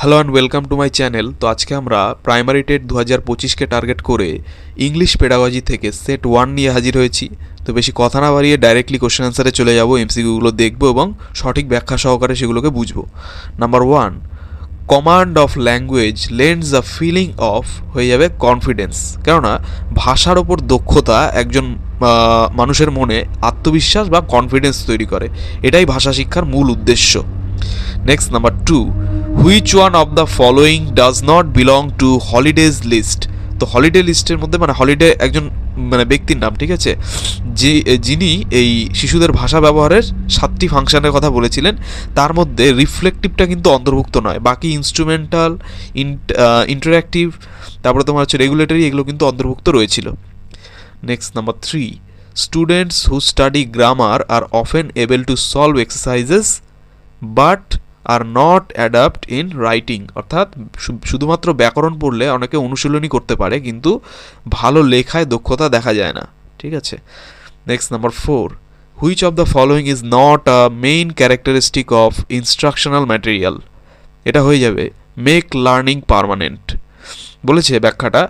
Hello and welcome to my channel তো আজকে আমরা প্রাইমারি টেট দু হাজার পঁচিশকে টার্গেট করে ইংলিশ পেডাগজি থেকে সেট ওয়ান নিয়ে হাজির হয়েছি। তো বেশি কথা না বাড়িয়ে ডাইরেক্টলি কোশ্চেন অ্যান্সারে চলে যাব এমসিকিউগুলো দেখব এবং সঠিক ব্যাখ্যা সহকারে সেগুলোকে বুঝব। Number one command of language lends a feeling of হয়ে যাবে কনফিডেন্স কেননা, ভাষার ওপর দক্ষতা একজন মানুষের মনে আত্মবিশ্বাস বা কনফিডেন্স তৈরি করে। এটাই ভাষা শিক্ষার মূল উদ্দেশ্য। Next number two which one of the following does not belong to holidays list তো হলিডে লিস্টের মধ্যে মানে হলিডে একজন মানে ব্যক্তির নাম, ঠিক আছে? যে যিনি এই শিশুদের ভাষা ব্যবহারের সাতটি ফাংশনের কথা বলেছিলেন, তার মধ্যে রিফ্লেকটিভটা কিন্তু অন্তর্ভুক্ত নয়। বাকি ইনস্ট্রুমেন্টাল ইন্টারাক্টিভ তারপরে তোমার হচ্ছে রেগুলেটরি এগুলো কিন্তু অন্তর্ভুক্ত রয়েছিল। Next number three students who study grammar are often able to solve exercises but are not adapt in writing অর্থাৎ শুধুমাত্র ব্যাকরণ পড়লে অনেকে অনুশীলনী করতে পারে, কিন্তু ভালো লেখায় দক্ষতা দেখা যায় না। ঠিক আছে? Next number four which of the following is not a main characteristic of instructional material এটা হয়ে যাবে মেক লার্নিং পার্মানেন্ট বলেছে ব্যাখ্যাটা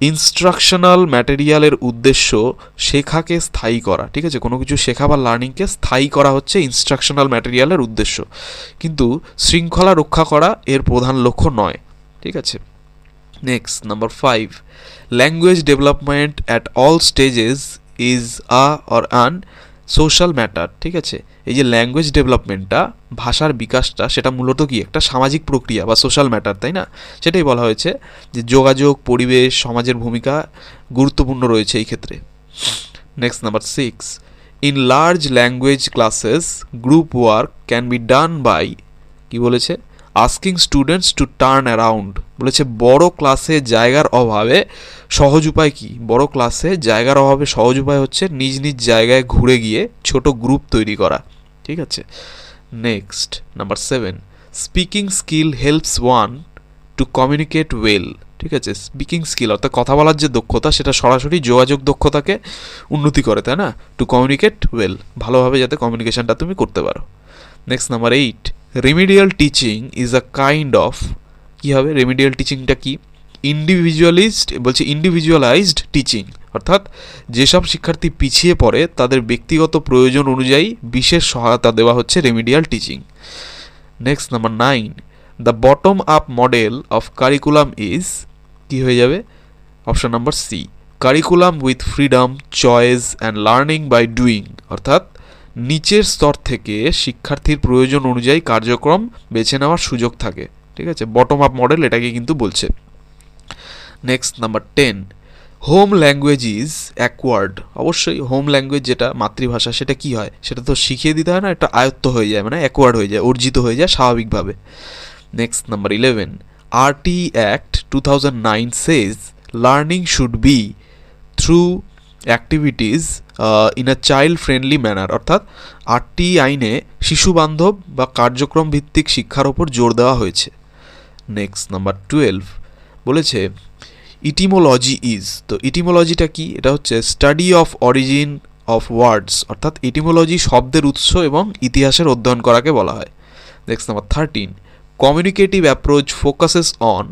ইনস্ট্রাকশনাল ম্যাটেরিয়ালের উদ্দেশ্য শেখাকে স্থায়ী করা, ঠিক আছে? কোনো কিছু শেখা বা লার্নিংকে স্থায়ী করা হচ্ছে ইনস্ট্রাকশনাল ম্যাটেরিয়ালের উদ্দেশ্য। কিন্তু শৃঙ্খলা রক্ষা করা এর প্রধান লক্ষ্য নয়, ঠিক আছে? Next number five language development at all stages is a or an social matter ঠিক আছে? এই যে ল্যাঙ্গুয়েজ ডেভেলপমেন্টটা ভাষার বিকাশটা, সেটা মূলত কি? একটা সামাজিক প্রক্রিয়া বা সোশ্যাল ম্যাটার তাই না? সেটাই বলা হয়েছে যে যোগাযোগ, পরিবেশ, সমাজের ভূমিকা গুরুত্বপূর্ণ রয়েছে এই ক্ষেত্রে। Next number six in large language classes group work can be done by কি বলেছে? Asking students to turn around বলেছে, বড় ক্লাসে জায়গার অভাবে সহজ উপায় কি? বড় ক্লাসে জায়গার অভাবে সহজ উপায় হচ্ছে নিজ নিজ জায়গায় ঘুরে গিয়ে ছোট গ্রুপ তৈরি করা। ঠিক আছে? Next number seven speaking skill helps one to communicate well ঠিক আছে? স্পিকিং স্কিল অর্থাৎ কথা বলার যে দক্ষতা, সেটা সরাসরি যোগাযোগ দক্ষতাকে উন্নতি করে, তাই না? টু কমিউনিকেট ওয়েল ভালোভাবে যাতে কমিউনিকেশনটা তুমি করতে পারো। Next number eight remedial teaching is a kind of কী হবে? রেমিডিয়াল টিচিংটা কি? ইন্ডিভিজুয়ালিস্ট বলছে ইন্ডিভিজুয়ালাইজড টিচিং অর্থাৎ যেসব শিক্ষার্থী পিছিয়ে পড়ে, তাদের ব্যক্তিগত প্রয়োজন অনুযায়ী বিশেষ সহায়তা দেওয়া হচ্ছে remedial teaching next number nine the bottom up model of curriculum is কি হয়ে যাবে? Option number C curriculum with freedom choice and learning by doing অর্থাৎ নিচের স্তর থেকে শিক্ষার্থীর প্রয়োজন অনুযায়ী কার্যক্রম বেছে নেওয়ার সুযোগ থাকে। ঠিক আছে? বটম আপ মডেল এটাকে কিন্তু বলছে। Next number ten home language is awkward অবশ্যই হোম ল্যাঙ্গুয়েজ যেটা মাতৃভাষা, সেটা কি হয়? সেটা তো শিখিয়ে দিতে হয় না, একটা আয়ত্ত হয়ে যায় মানে অ্যাকওয়ার্ড হয়ে যায়, অর্জিত হয়ে যায় স্বাভাবিকভাবে। Next number eleven RT act two thousand nine says learning should be through activities in a child friendly manner অর্থাৎ আটটি আইনে শিশু বান্ধব বা কার্যক্রম ভিত্তিক শিক্ষার ওপর জোর দেওয়া হয়েছে। নেক্সট নাম্বার টুয়েলভ বলেছে ইটিমোলজি ইজ তো ইটিমোলজিটা কি? এটা হচ্ছে study of origin of words অর্থাৎ ইটিমোলজি শব্দের উৎস এবং ইতিহাসের অধ্যয়ন করাকে বলা হয়। Next number thirteen communicative approach focuses on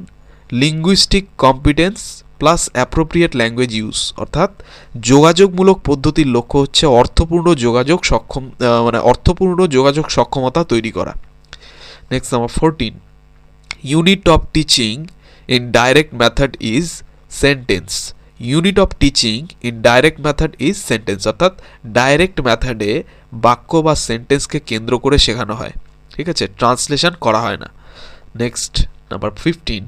linguistic competence plus appropriate language use অর্থাৎ যোগাযোগমূলক পদ্ধতির লক্ষ্য হচ্ছে অর্থপূর্ণ যোগাযোগ সক্ষম মানে অর্থপূর্ণ যোগাযোগ সক্ষমতা তৈরি করা। Next number fourteen unit of teaching in direct method is sentence unit of teaching in direct method is sentence অর্থাৎ ডাইরেক্ট মেথডে বাক্য বা সেন্টেন্সকে কেন্দ্র করে শেখানো হয়। ঠিক আছে? ট্রান্সলেশন করা হয় না। Next number fifteen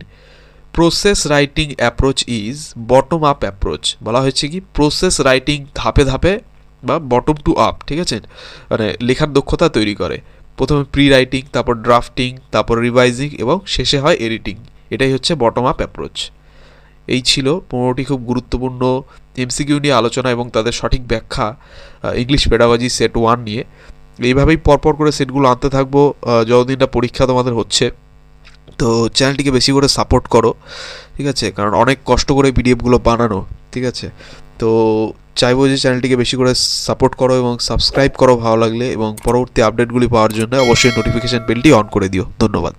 process writing approach is bottom up approach বলা হয়েছে কি প্রসেস রাইটিং ধাপে ধাপে বা বটম টু আপ ঠিক আছে? মানে লেখার দক্ষতা তৈরি করে। প্রথমে প্রি রাইটিং তারপর ড্রাফটিং তারপর রিভাইজিং এবং শেষে হয় এডিটিং এটাই হচ্ছে বটম আপ অ্যাপ্রোচ এই ছিল পনেরোটি খুব গুরুত্বপূর্ণ এমসিকিউ নিয়ে আলোচনা এবং তাদের সঠিক ব্যাখ্যা ইংলিশ পেডাগজি সেট ওয়ান নিয়ে। এইভাবেই পরপর করে সেটগুলো আনতে থাকব যতদিন না পরীক্ষা তোমাদের হচ্ছে। তো চ্যানেলটিকে বেশি করে সাপোর্ট করো, ঠিক আছে? কারণ অনেক কষ্ট করে পিডিএফগুলো বানানো, ঠিক আছে? তো চাইব যে চ্যানেলটিকে বেশি করে সাপোর্ট করো এবং সাবস্ক্রাইব করো ভালো লাগলে এবং পরবর্তী আপডেটগুলি পাওয়ার জন্য অবশ্যই নোটিফিকেশান বেলটি অন করে দিও। ধন্যবাদ।